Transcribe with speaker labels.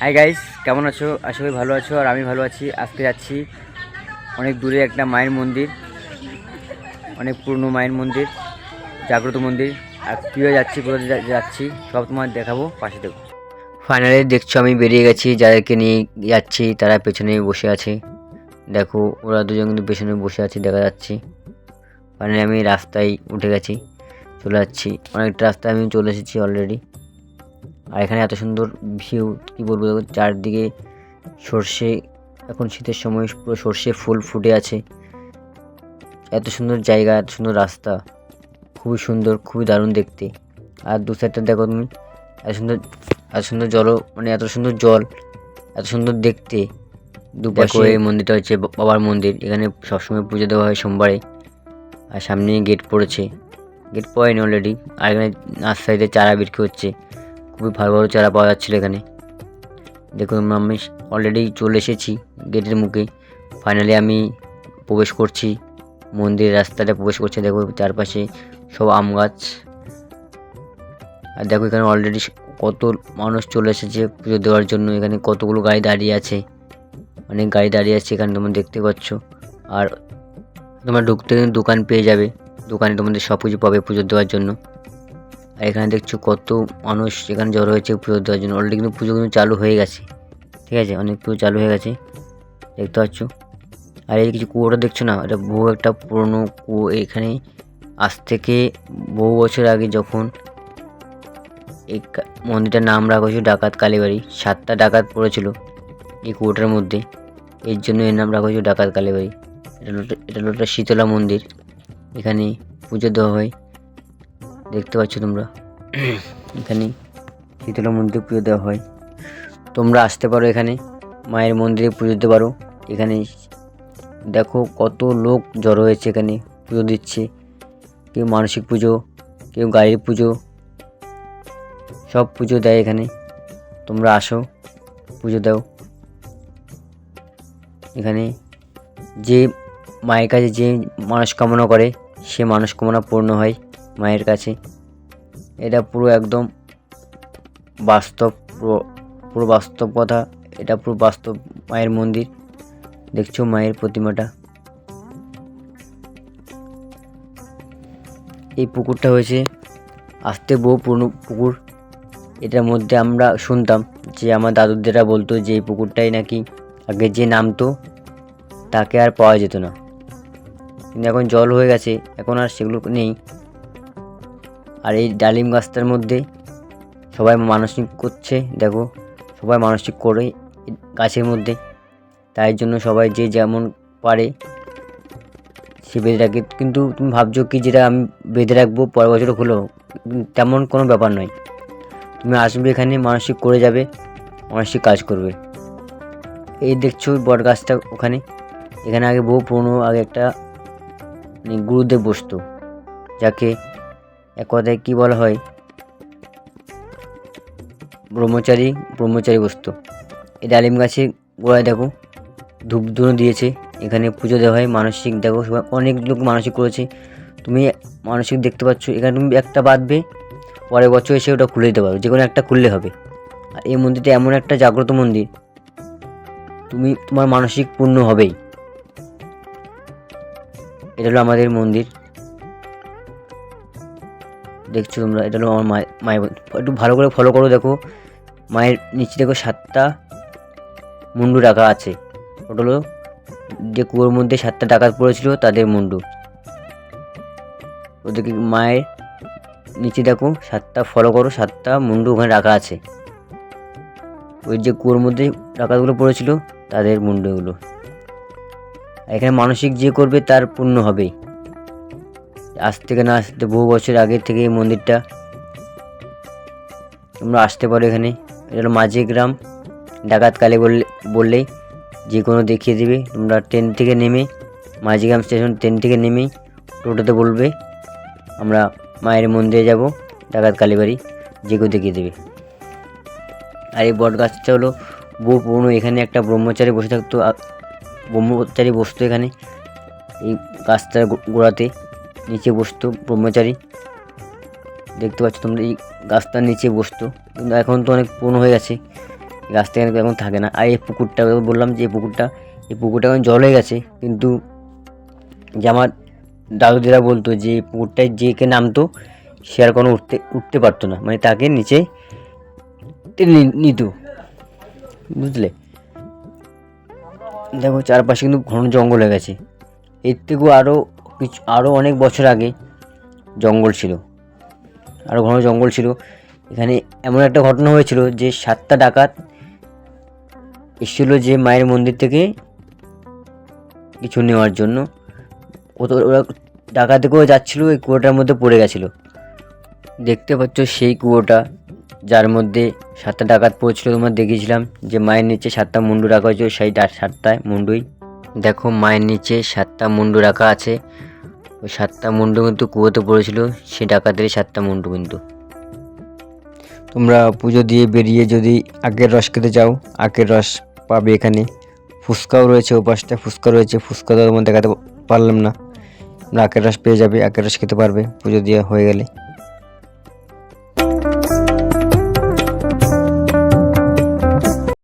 Speaker 1: Hi guys কেমন আছো? আশা করি ভালো আছো, আর আমি ভালো আছি। আজকে যাচ্ছি অনেক দূরে একটা মায়ের মন্দির, অনেক পুরনো মায়ের মন্দির, জাগ্রত মন্দির। আর কীভাবে যাচ্ছি, কোথায় যা- যাচ্ছি, সব তোমার দেখাবো, পাশে দেবো ফাইনালি দেখছ, আমি বেরিয়ে গেছি, যাদেরকে নিয়ে যাচ্ছি, তারা পেছনে বসে আছে। দেখো, ওরা দুজন কিন্তু পেছনে বসে আছে, দেখা যাচ্ছে। ফাইনালি আমি রাস্তায় উঠে গেছি, চলে যাচ্ছি। অনেকটা রাস্তায় আমি চলে এসেছি অলরেডি আর এখানে এত সুন্দর ভিউ কী বলব দেখো চারদিকে সর্ষে এখন শীতের সময় পুরো সর্ষে ফুল ফুটে আছে। এত সুন্দর জায়গা এত সুন্দর রাস্তা খুবই সুন্দর খুবই দারুণ দেখতে। আর দু সাইডটা দেখো তুমি এত সুন্দর এত সুন্দর জল মানে এত সুন্দর জল এত সুন্দর দেখতে। দুপাশে এই মন্দিরটা হচ্ছে বাবার মন্দির এখানে সবসময় পুজো দেওয়া হয় সোমবারে। আর সামনে গেট পড়েছে। গেট পড়েনি অলরেডি আর এখানে নার্সারিতে চারা বিক্রি হচ্ছে। খুবই ভালো ভালো চারা পাওয়া যাচ্ছিল এখানে। দেখুন আমি অলরেডি চলে এসেছি গেটের মুখে। ফাইনালি আমি প্রবেশ করছি। মন্দিরের রাস্তাটা প্রবেশ করছে দেখো চারপাশে সব আম গাছ। আর দেখো এখানে অলরেডি কত মানুষ চলে এসেছে পুজো দেওয়ার জন্য। এখানে কতগুলো গাড়ি দাঁড়িয়ে আছে। অনেক গাড়ি দাঁড়িয়ে আছে এখানে তোমরা দেখতে পাচ্ছ। আর তোমরা ঢুকতে দোকান পেয়ে যাবে। দোকানে তোমাদের সব কিছু পাবে পুজো দেওয়ার জন্য। এখানে দেখছ কত মানুষ এখানে জড়ো হয়েছে পুজো দেওয়ার জন্য। অলরেডি কিন্তু পুজো কিন্তু চালু হয়ে গেছে। ঠিক আছে, অনেক পুজো চালু হয়ে গেছে। দেখতে পাচ্ছ? আর এই কিছু কুয়োটা দেখছ না? এটা বহু একটা পুরনো কুয়ো। এখানে আজ থেকে বহু বছর আগে যখন এই মন্দিরটার নাম রাখা হয়েছিল ডাকাত কালীবাড়ি, সাতটা ডাকাত পড়েছিল এই কুয়োটার মধ্যে। এর জন্য এর নাম রাখা হয়েছিল ডাকাত কালীবাড়ি। এটা এটা শীতলা মন্দির। এখানে পুজো দেওয়া হয়। দেখতে পাচ্ছ তোমরা? এখানে শীতলা মন্দিরে পুজো দেওয়া হয়। তোমরা আসতে পারো এখানে। মায়ের মন্দিরে পুজো দিতে পারো। এখানে দেখো কত লোক জড়ো হয়েছে এখানে পুজো দিচ্ছে। কেউ মানসিক পুজো কেউ গাড়ির পুজো সব পুজো দেয় এখানে। তোমরা আসো পুজো দাও। এখানে যে মায়ের কাছে যে মানসকামনা করে সে মানসকামনা পূর্ণ হয়। মায়ের কাছে। এটা পুরো একদম বাস্তব, পুরো পুরো বাস্তব কথা। এটা পুরো বাস্তব মায়ের মন্দির। দেখছ মায়ের প্রতিমাটা। এই পুকুরটা হয়েছে আসতে বহু পুরনো পুকুর। এটার মধ্যে আমরা শুনতাম যে আমার দাদুদেরা বলতো যে এই পুকুরটাই নাকি আগে যে নামতো, তাকে আর পাওয়া যেত না। কিন্তু এখন জল হয়ে গেছে, এখন আর সেগুলো নেই। আর এই ডালিম গাছটার মধ্যে সবাই মানসিক করছে, দেখো, সবাই মানসিক করে গাছের মধ্যে। তাই জন্য সবাই যে যেমন পারে সে বেঁধে রাখে। কিন্তু তুমি ভাবছ কি যেটা আমি বেঁধে রাখব পরের বছর হলো? তেমন কোনো ব্যাপার নয়। তুমি আসবে এখানে, মানসিক করে যাবে, মানসিক কাজ করবে। এই দেখছ বট গাছটা ওখানে। এখানে আগে বহু পুরনো আগে একটা মানে গুরুদেব বসতো, যাকে এক কথায় কী বলা হয়? ব্রহ্মচারী ব্রহ্মচারী বস্তু। এই ডালিম গাছে গোড়ায় দেখো ধূপ ধুনো দিয়েছে। এখানে পুজো দেওয়া হয়, মানসিক দেখো, সবাই অনেক লোক মানসিক করেছে। তুমি মানসিক দেখতে পাচ্ছ, এখানে তুমি একটা বাঁধবে, পরের বছর এসে ওটা খুলে দিতে পারো যে কোনো একটা খুললে হবে। আর এই মন্দিরটা এমন একটা জাগ্রত মন্দির, তুমি, তোমার মানসিক পূর্ণ হবেই। এটা হলো আমাদের মন্দির। দেখছ তোমরা, এটা হলো আমার মায়ের মায়ের একটু ভালো করে ফলো করো দেখো। মায়ের নিচে দেখো সাতটা মুন্ডু রাখা আছে। ওটা হলো যে কুয়োর মধ্যে সাতটা ডাকাত পড়েছিল তাদের মুন্ডু। ওদেরকে মায়ের নিচে দেখো সাতটা ফলো করো, সাতটা মুন্ডু ওখানে রাখা আছে। ওই যে কুয়োর মধ্যে ডাকাতগুলো পড়েছিল তাদের মুন্ডুগুলো। এখানে মানসিক যে করবে তার পূর্ণ হবেই আজ থেকে না আসতে বহু বছর আগে থেকে এই মন্দিরটা। তোমরা আসতে পারো এখানে। এটা মাঝি গ্রাম। ডাকাত কালী বললে বললেই যে কোনো দেখিয়ে দেবে। তোমরা ট্রেন থেকে নেমে মাঝিগ্রাম স্টেশন ট্রেন থেকে নেমেই টোটোতে বলবে, আমরা মায়ের মন্দিরে যাব, ডাকাত কালীবাড়ি যে কেউ দেখিয়ে দেবে। আর এই বট গাছটা হলো বহু পুরনো। এখানে একটা ব্রহ্মচারী বসে থাকতো ব্রহ্মচারী বসতো এখানে, এই গাছটার গোড়াতে। নিচে বসতো, ব্রহ্মচারী। দেখতে পাচ্ছ তোমরা এই গাছটার নিচে বসতো। কিন্তু এখন তো অনেক পুরনো হয়ে গেছে। রাস্তা এখানে এখন থাকে না। আর এই পুকুরটা বললাম যে এই পুকুরটা এই পুকুরটা এখন জল হয়ে গেছে। কিন্তু যে আমার দাদুদিরা বলতো যে পুকুরটায় যে কে নামতো, সে আর কোনো উঠতে উঠতে পারতো না। মানে তাকে নিচে টেনে নিত। বুঝলে? দেখো চারপাশে কিন্তু ঘন জঙ্গল হয়ে গেছে। এর থেকেও আরও কিছু আরও অনেক বছর আগে জঙ্গল ছিল। আরও ঘন জঙ্গল ছিল। এখানে এমন একটা ঘটনা হয়েছিল যে সাতটা ডাকাত এসেছিল যে মায়ের মন্দির থেকে কিছু নেওয়ার জন্য। ও তো ওরা ডাকাতি করে যাচ্ছিল, ওই কুয়োটার মধ্যে পড়ে গেছিল। দেখতে পাচ্ছ সেই কুয়োটা, যার মধ্যে সাতটা ডাকাত পড়েছিল। তোমার দেখেছিলাম যে মায়ের নিচে সাতটা মুন্ডু রাখা হয়েছিল, সেই সাতটায় মুন্ডুই। দেখো মায়ের নিচে সাতটা মুন্ডু রাখা আছে। ওই সাতটা মুন্ডু কিন্তু কুয়োতে পড়েছিল সেই ডাকাতের সাতটা মুন্ডু কিন্তু। তোমরা পুজো দিয়ে বেরিয়ে যদি আখের রস খেতে যাও আখের রস পাবে এখানে। ফুচকাও রয়েছে ও পাশটা ফুচকা রয়েছে, ফুচকা তো তোমার দেখাতে পারলাম না। আখের রস পেয়ে যাবে আখের রস খেতে পারবে, পুজো দিয়ে হয়ে গেলে।